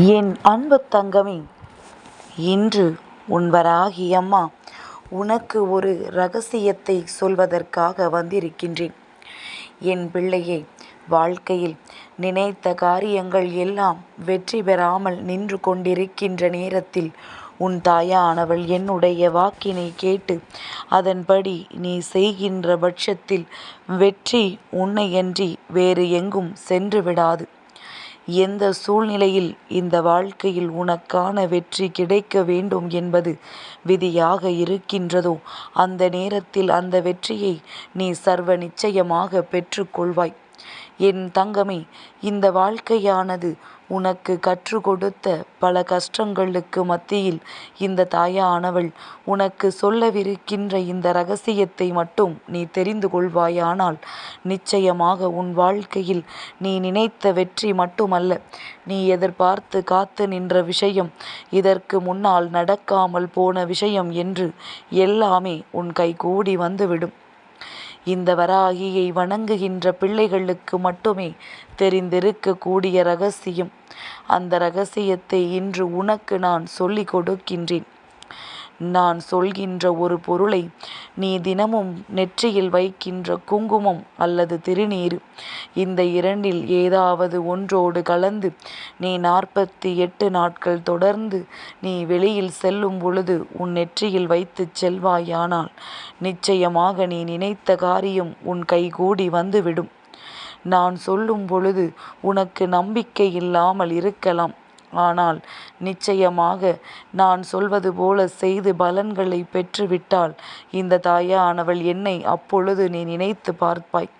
என் அன்பு தங்கமே இன்று உன் வராகி அம்மா உனக்கு ஒரு ரகசியத்தை சொல்வதற்காக வந்திருக்கின்றேன். என் பிள்ளையை வாழ்க்கையில் நினைத்த காரியங்கள் எல்லாம் வெற்றி பெறாமல் நின்று கொண்டிருக்கின்ற நேரத்தில் உன் தாயானவள் என்னுடைய வாக்கினை கேட்டு அதன்படி நீ செய்கின்ற பட்சத்தில் வெற்றி உன்னையன்றி வேறு எங்கும் சென்று விடாது. எந்த சூழ்நிலையில் இந்த வாழ்க்கையில் உனக்கான வெற்றி கிடைக்க வேண்டும் என்பது விதியாக இருக்கின்றதோ அந்த நேரத்தில் அந்த வெற்றியை நீ சர்வ நிச்சயமாக பெற்றுக்கொள்வாய். என் தங்கமே இந்த வாழ்க்கையானது உனக்கு கற்றுக் கொடுத்த பல கஷ்டங்களுக்கு மத்தியில் இந்த தாயானவள் உனக்கு சொல்லவிருக்கின்ற இந்த ரகசியத்தை மட்டும் நீ தெரிந்து கொள்வாயானால் நிச்சயமாக உன் வாழ்க்கையில் நீ நினைத்த வெற்றி மட்டுமல்ல. நீ எதிர்பார்த்து காத்து நின்ற விஷயம் இதற்கு முன்னால் நடக்காமல் போன விஷயம் என்று எல்லாமே உன் கைகூடி வந்துவிடும். இந்த வராகியை வணங்குகின்ற பிள்ளைகளுக்கு மட்டுமே தெரிந்திருக்கக்கூடிய ரகசியம். அந்த ரகசியத்தை இன்று உனக்கு நான் சொல்லிக் கொடுக்கின்றேன். நான் சொல்கின்ற ஒரு பொருளை நீ தினமும் நெற்றியில் வைக்கின்ற குங்குமம் அல்லது திருநீர். இந்த இரண்டில் ஏதாவது ஒன்றோடு கலந்து நீ நாற்பத்தி எட்டு நாட்கள் தொடர்ந்து நீ வெளியில் செல்லும் பொழுது உன் நெற்றியில் வைத்து செல்வாயானால் நிச்சயமாக நீ நினைத்த காரியம் உன் கைகூடி வந்துவிடும். நான் சொல்லும் பொழுது உனக்கு நம்பிக்கை இல்லாமல் இருக்கலாம். ஆனால் நிச்சயமாக நான் சொல்வது போல செய்து பலன்களை பெற்றுவிட்டால் இந்த தாயானவள் என்னை அப்பொழுது நீ நினைத்து பார்ப்பாய்.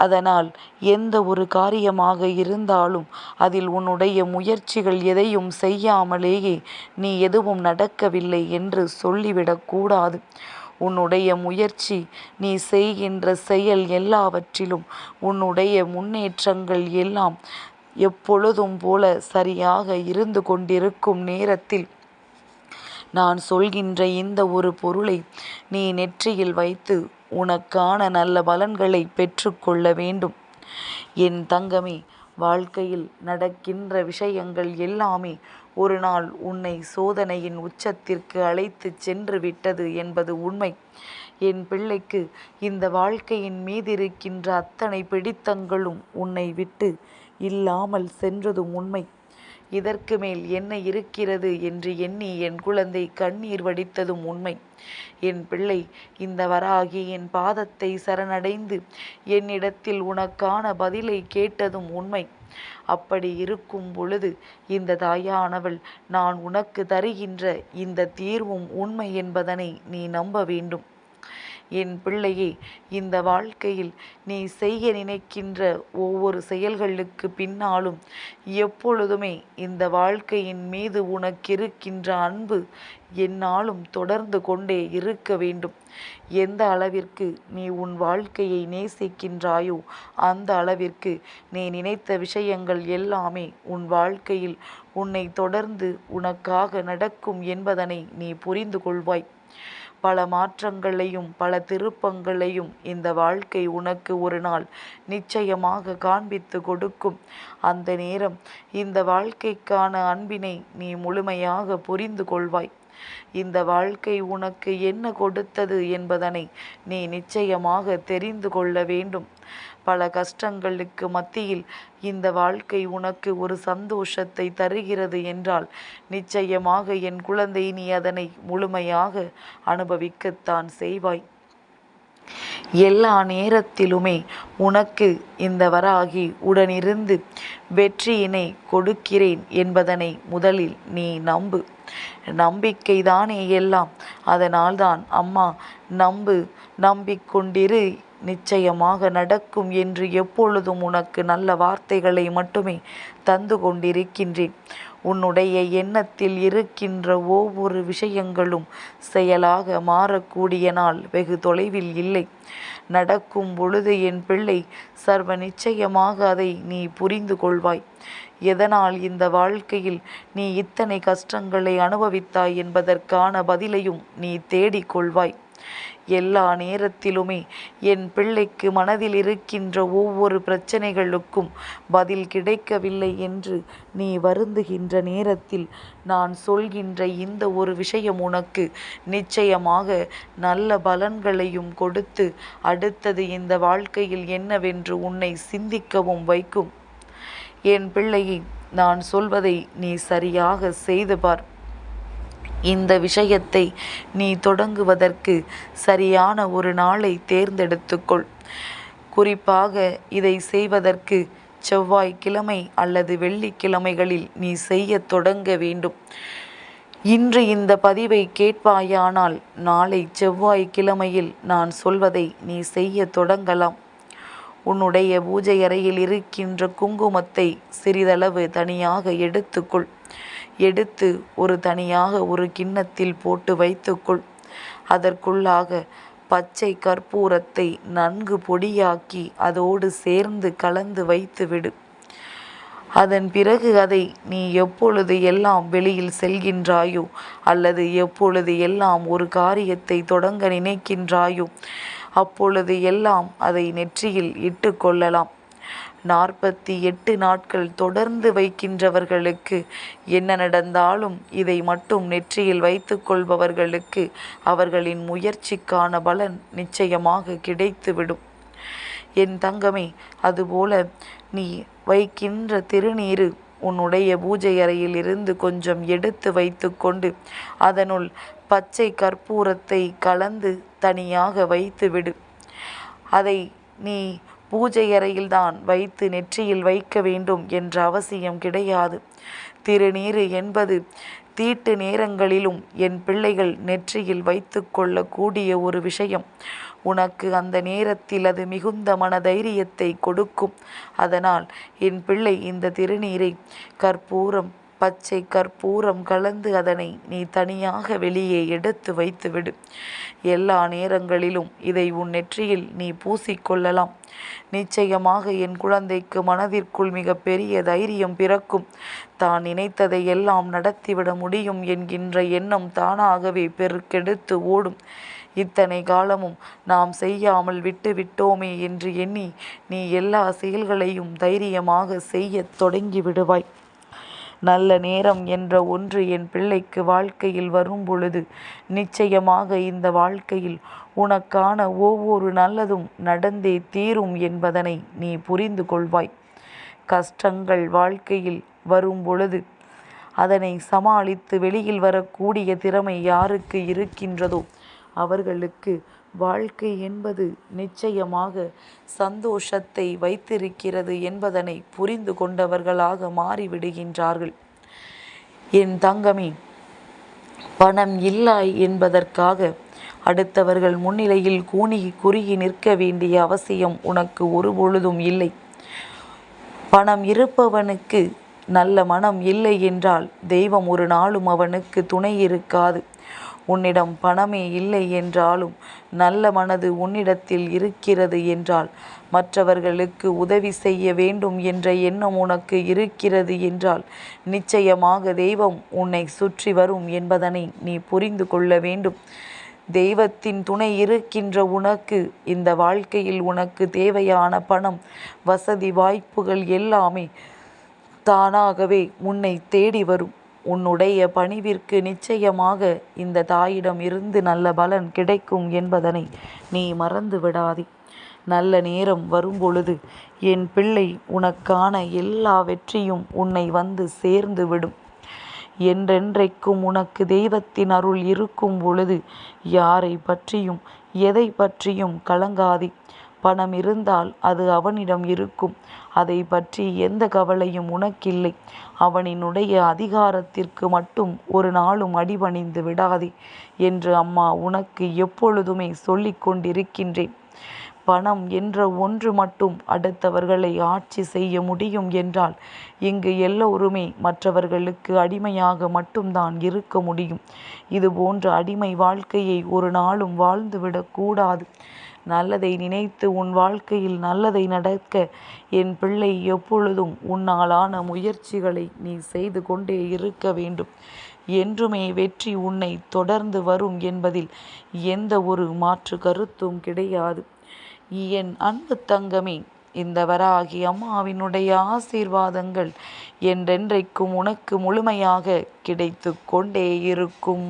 அதனால் எந்த ஒரு காரியமாக இருந்தாலும் அதில் உன்னுடைய முயற்சிகள் எதையும் செய்யாமலேயே நீ எதுவும் நடக்கவில்லை என்று சொல்லிவிடக்கூடாது உன்னுடைய முயற்சி நீ செய்கின்ற செயல் எல்லாவற்றிலும் உன்னுடைய முன்னேற்றங்கள் எல்லாம் எப்பொழுதும் போல சரியாக இருந்து கொண்டிருக்கும் நேரத்தில் நான் சொல்கின்ற இந்த ஒரு பொருளை நீ நெற்றியில் வைத்து உனக்கான நல்ல பலன்களை பெற்றுக்கொள்ள வேண்டும். என் தங்கமே வாழ்க்கையில் நடக்கின்ற விஷயங்கள் எல்லாமே ஒரு நாள் உன்னை சோதனையின் உச்சத்திற்கு அழைத்து சென்று விட்டது என்பது உண்மை. என் பிள்ளைக்கு இந்த வாழ்க்கையின் மீதிருக்கின்ற அத்தனை பிடித்தங்களும் உன்னை விட்டு இல்லாமல் சென்றதும் உண்மை. இதற்கு மேல் என்ன இருக்கிறது என்று எண்ணி என் குழந்தை கண்ணீர் வடித்ததும் உண்மை. என் பிள்ளை இந்த வராகி என் பாதத்தை சரணடைந்து என்னிடத்தில் உனக்கான பதிலை கேட்டதும் உண்மை. அப்படி இருக்கும் பொழுது இந்த தாயானவள் நான் உனக்கு தருகின்ற இந்த தீர்வும் உண்மை என்பதனை நீ நம்ப வேண்டும். என் பிள்ளையே இந்த வாழ்க்கையில் நீ செய்ய நினைக்கின்ற ஒவ்வொரு செயல்களுக்கு பின்னாலும் எப்பொழுதுமே இந்த வாழ்க்கையின் மீது உனக்கிருக்கின்ற அன்பு என்னாலும் தொடர்ந்து கொண்டே இருக்க வேண்டும். எந்த அளவிற்கு நீ உன் வாழ்க்கையை நேசிக்கின்றாயோ அந்த அளவிற்கு நீ நினைத்த விஷயங்கள் எல்லாமே உன் வாழ்க்கையில் உன்னை தொடர்ந்து உனக்காக நடக்கும் என்பதனை நீ புரிந்து கொள்வாய். பல மாற்றங்களையும் பல திருப்பங்களையும் இந்த வாழ்க்கை உனக்கு ஒரு நாள் நிச்சயமாக காண்பித்து கொடுக்கும். அந்த நேரம் இந்த வாழ்க்கைக்கான அன்பினை நீ முழுமையாக புரிந்து கொள்வாய். இந்த வாழ்க்கை உனக்கு என்ன கொடுத்தது என்பதனை நீ நிச்சயமாக தெரிந்து கொள்ள வேண்டும். பல கஷ்டங்களுக்கு மத்தியில் இந்த வாழ்க்கை உனக்கு ஒரு சந்தோஷத்தை தருகிறது என்றால் நிச்சயமாக என் குழந்தை நீ அதனை முழுமையாக அனுபவிக்கத்தான் செய்வாய். எல்லா நேரத்திலுமே உனக்கு இந்த வராகி உடனிருந்து வெற்றியினை கொடுக்கிறேன் என்பதனை முதலில் நீ நம்பு. நம்பிக்கைதானே எல்லாம். அதனால்தான் அம்மா நம்பு நம்பிக்கொண்டிரு நிச்சயமாக நடக்கும் என்று எப்பொழுதும் உனக்கு நல்ல வார்த்தைகளை மட்டுமே தந்து கொண்டிருக்கின்றேன். உன்னுடைய எண்ணத்தில் இருக்கின்ற ஒவ்வொரு விஷயங்களும் செயலாக மாறக்கூடிய நாள் வெகு தொலைவில் இல்லை. நடக்கும் பொழுது என் பிள்ளை சர்வ நிச்சயமாக அதை நீ புரிந்து கொள்வாய். எதனால் இந்த வாழ்க்கையில் நீ இத்தனை கஷ்டங்களை அனுபவித்தாய் என்பதற்கான பதிலையும் நீ தேடிக்கொள்வாய் எல்லா நேரத்திலுமே என் பிள்ளைக்கு மனதில் இருக்கின்ற ஒவ்வொரு பிரச்சனைகளுக்கும் பதில் கிடைக்கவில்லை என்று நீ வருந்துகின்ற நேரத்தில் நான் சொல்கின்ற இந்த ஒரு விஷயம் உனக்கு நிச்சயமாக நல்ல பலன்களையும் கொடுத்து அடுத்தது இந்த வாழ்க்கையில் என்னவென்று உன்னை சிந்திக்கவும் வைக்கும். என் பிள்ளையை நான் சொல்வதை நீ சரியாக செய்து பார். இந்த விஷயத்தை நீ தொடங்குவதற்கு சரியான ஒரு நாளை தேர்ந்தெடுத்துக்கொள். குறிப்பாக இதை செய்வதற்கு செவ்வாய்க்கிழமை அல்லது வெள்ளிக்கிழமைகளில் நீ செய்ய தொடங்க வேண்டும். இன்று இந்த பதிவை கேட்பாயானால் நாளை செவ்வாய்க்கிழமையில் நான் சொல்வதை நீ செய்ய தொடங்கலாம். உன்னுடைய பூஜை அறையில் இருக்கின்ற குங்குமத்தை சிறிதளவு தனியாக எடுத்துக்கொள். எடுத்து ஒரு தனியாக ஒரு கிண்ணத்தில் போட்டு வைத்துக்கொள். அதற்குள்ளாக பச்சை கற்பூரத்தை நன்கு பொடியாக்கி அதோடு சேர்ந்து கலந்து வைத்துவிடு. அதன் பிறகு அதை நீ எப்பொழுது எல்லாம் வெளியில் செல்கின்றாயோ அல்லது எப்பொழுது எல்லாம் ஒரு காரியத்தை தொடங்க நினைக்கின்றாயோ அப்பொழுது எல்லாம் அதை நெற்றியில் இட்டு கொள்ளலாம். நாற்பத்தி எட்டு நாட்கள் தொடர்ந்து வைக்கின்றவர்களுக்கு என்ன நடந்தாலும் இதை மட்டும் நெற்றியில் வைத்து கொள்பவர்களுக்கு அவர்களின் முயற்சிக்கான பலன் நிச்சயமாக கிடைத்துவிடும். என் தங்கமே அதுபோல நீ வைக்கின்ற திருநீரு உன்னுடைய பூஜை அறையில் இருந்து கொஞ்சம் எடுத்து வைத்துக்கொண்டு அதனுள் பச்சை கற்பூரத்தை கலந்து தனியாக வைத்துவிடு. அதை நீ பூஜை அறையில்தான் வைத்து நெற்றியில் வைக்க வேண்டும் என்ற அவசியம் கிடையாது. திருநீறு என்பது தீட்டு நேரங்களிலும் என் பிள்ளைகள் நெற்றியில் வைத்து கொள்ளக்கூடிய ஒரு விஷயம். உனக்கு அந்த நேரத்தில் அது மிகுந்த மன தைரியத்தை கொடுக்கும். அதனால் என் பிள்ளை இந்த திருநீரை கற்பூரம் பச்சை கற்பூரம் கலந்து அதனை நீ தனியாக வெளியே எடுத்து வைத்துவிடு. எல்லா நேரங்களிலும் இதை உன் நெற்றியில் நீ பூசிக்கொள்ளலாம். நிச்சயமாக என் குழந்தைக்கு மனதிற்குள் மிக பெரிய தைரியம் பிறக்கும். தான் நினைத்ததை எல்லாம் நடத்திவிட முடியும் என்கின்ற எண்ணம் தானாகவே பெருக்கெடுத்து ஓடும். இத்தனை காலமும் நாம் செய்யாமல் விட்டு விட்டோமே என்று எண்ணி நீ எல்லா செயல்களையும் தைரியமாக செய்யத் தொடங்கி விடுவாய். நல்ல நேரம் என்ற ஒன்று என் பிள்ளைக்கு வாழ்க்கையில் வரும் பொழுது நிச்சயமாக இந்த வாழ்க்கையில் உனக்கான ஒவ்வொரு நல்லதும் நடந்தே தீரும் என்பதனை நீ புரிந்து கொள்வாய். கஷ்டங்கள் வாழ்க்கையில் வரும் பொழுது அதனை சமாளித்து வெளியில் வரக்கூடிய திறமை யாருக்கு இருக்கின்றதோ அவர்களுக்கு வாழ்க்கை என்பது நிச்சயமாக சந்தோஷத்தை வைத்திருக்கிறது என்பதனை புரிந்து கொண்டவர்களாக மாறிவிடுகின்றார்கள். என் தங்கமே பணம் இல்லாய் என்பதற்காக அடுத்தவர்கள் முன்னிலையில் கூணி குறுகி நிற்க வேண்டிய அவசியம் உனக்கு ஒரு பொழுதும் இல்லை. பணம் இருப்பவனுக்கு நல்ல மனம் இல்லை என்றால் தெய்வம் ஒரு நாளும் அவனுக்கு துணை இருக்காது. உன்னிடம் பணமே இல்லை என்றாலும் நல்ல மனது உன்னிடத்தில் இருக்கிறது என்றால் மற்றவர்களுக்கு உதவி செய்ய வேண்டும் என்ற எண்ணம் உனக்கு இருக்கிறது என்றால் நிச்சயமாக தெய்வம் உன்னை சுற்றி வரும் என்பதனை நீ புரிந்து கொள்ள வேண்டும். தெய்வத்தின் துணை இருக்கின்ற உனக்கு இந்த வாழ்க்கையில் உனக்கு தேவையான பணம் வசதி வாய்ப்புகள் எல்லாமே தானாகவே உன்னை தேடி வரும். உன்னுடைய பணிவிற்கு நிச்சயமாக இந்த தாயிடம் இருந்து நல்ல பலன் கிடைக்கும் என்பதனை நீ மறந்து விடாதே. நல்ல நேரம் வரும்பொழுது என் பிள்ளை உனக்கான எல்லா வெற்றியும் உன்னை வந்து சேர்ந்து விடும். என்றென்றைக்கும் உனக்கு தெய்வத்தின் அருள் இருக்கும் பொழுது யாரை பற்றியும் எதை பற்றியும் கலங்காதே. பணம் இருந்தால் அது அவனிடம் இருக்கும். அதை பற்றி எந்த கவலையும் உனக்கில்லை. அவனினுடைய அதிகாரத்திற்கு மட்டும் ஒரு நாளும் அடிபணிந்து விடாதே என்று அம்மா உனக்கு எப்பொழுதுமே சொல்லிக் கொண்டிருக்கின்றேன். பணம் என்ற ஒன்று மட்டும் அடுத்தவர்களை ஆட்சி செய்ய முடியும் என்றால் இங்கு எல்லோருமே மற்றவர்களுக்கு அடிமையாக மட்டும்தான் இருக்க முடியும். இது போன்ற அடிமை வாழ்க்கையை ஒரு நாளும் வாழ்ந்துவிடக்கூடாது கூடாது. நல்லதை நினைத்து உன் வாழ்க்கையில் நல்லதை நடக்க என் பிள்ளை எப்பொழுதும் உன்னாலான முயற்சிகளை நீ செய்து கொண்டே இருக்க வேண்டும். என்றுமே வெற்றி உன்னை தொடர்ந்து வரும் என்பதில் எந்த ஒரு மாற்று கருத்தும் கிடையாது. என் அன்பு தங்கமே இந்த வராகி அம்மாவினுடைய ஆசீர்வாதங்கள் என்றென்றைக்கும் உனக்கு முழுமையாக கிடைத்து கொண்டே இருக்கும்.